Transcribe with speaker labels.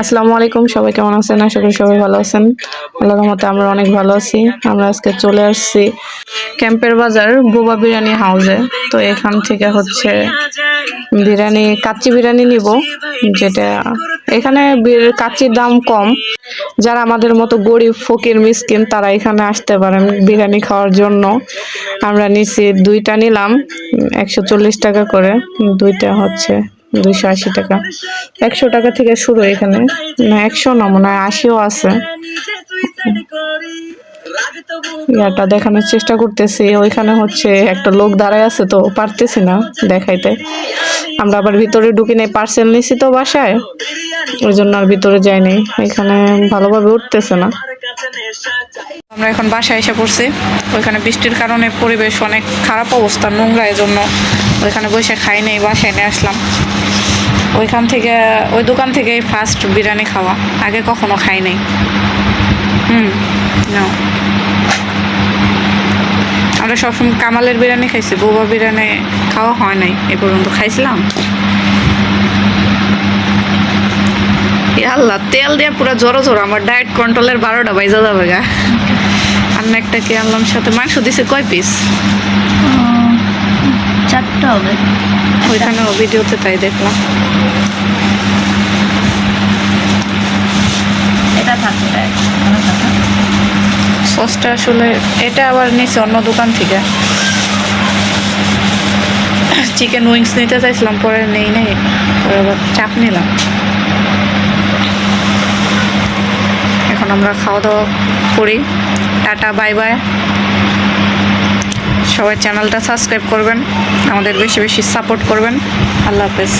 Speaker 1: আসসালামু আলাইকুম, সবাই কেমন আছেন? আশা করি সবাই ভালো আছেন। আল্লাহর রহমতে আমরা অনেক ভালো আছি। আমরা আজকে চলে আসছি ক্যাম্পের বাজার বোবা বিরিয়ানি হাউসে। তো এখান থেকে হচ্ছে বিরিয়ানি, কাচ্চি বিরিয়ানি নিব, যেটা এখানে কাচ্চির দাম কম। যারা আমাদের মতো গরিব, ফকির, মিসকিন, তারা এখানে আসতে পারেন বিরিয়ানি খাওয়ার জন্য। আমরা নিছি দুইটা নিলাম, একশো চল্লিশ টাকা করে। দুইটা হচ্ছে দুইশো আশি টাকা। একশো টাকা থেকে শুরু এখানে। না, একশো না, মনে হয় আশিও আছে। ইয়াটা দেখানোর চেষ্টা করতেছি। ওইখানে হচ্ছে একটা লোক দাঁড়ায় আছে তো, পারতেছি না দেখাইতে। আমরা আবার ভিতরে ঢুকি নাই পার্সেল নিছি তো বাসায়। ওই জন্য আর ভিতরে যাইনি। এখানে ভালোভাবে উঠতেছে না। আমরা এখন বাসায় এসে পড়ছি। ওইখানে বৃষ্টির কারণে পরিবেশ অনেক খারাপ অবস্থা নোংরা জন্য ওইখানে বসে খাই নেই, বাসায় নিয়ে আসলাম। ওইখান থেকে, ওই দোকান থেকেই ফার্স্ট বিরিয়ানি খাওয়া। আগে কখনো খাই নাই। হুম না আমরা সবসময় কামালের বিরিয়ানি খাইছি বোবা বিরিয়ানি খাওয়া হয় নাই, এ পর্যন্ত খাইছিলাম। আল্লাহ, তেল দিয়ে পুরো জোরো জোরো, আমার ডায়েট কন্ট্রোলের বারোটা বাইজা যাবে গা। আমি একটা কি আনলাম সাথে? মাংস দিছে কয় পিস
Speaker 2: চারটা হবে।
Speaker 1: ওইখানেও ভিডিওতে তাই দেখলাম।
Speaker 2: এটা থাকবে।
Speaker 1: সসটা আসলে এটা আবার নিছে অন্য দোকান থেকে। চিকেন উইংস নিতে চাইছিলাম পরে নেই নেই। পরে আবার চাপ নিলাম। এখন আমরা খাওয়া দাওয়া করি। টাটা বাই বাই সবাই চ্যানেলটা সাবস্ক্রাইব করবেন আমাদের বেশি বেশি সাপোর্ট করবেন। আল্লাহ হাফেজ।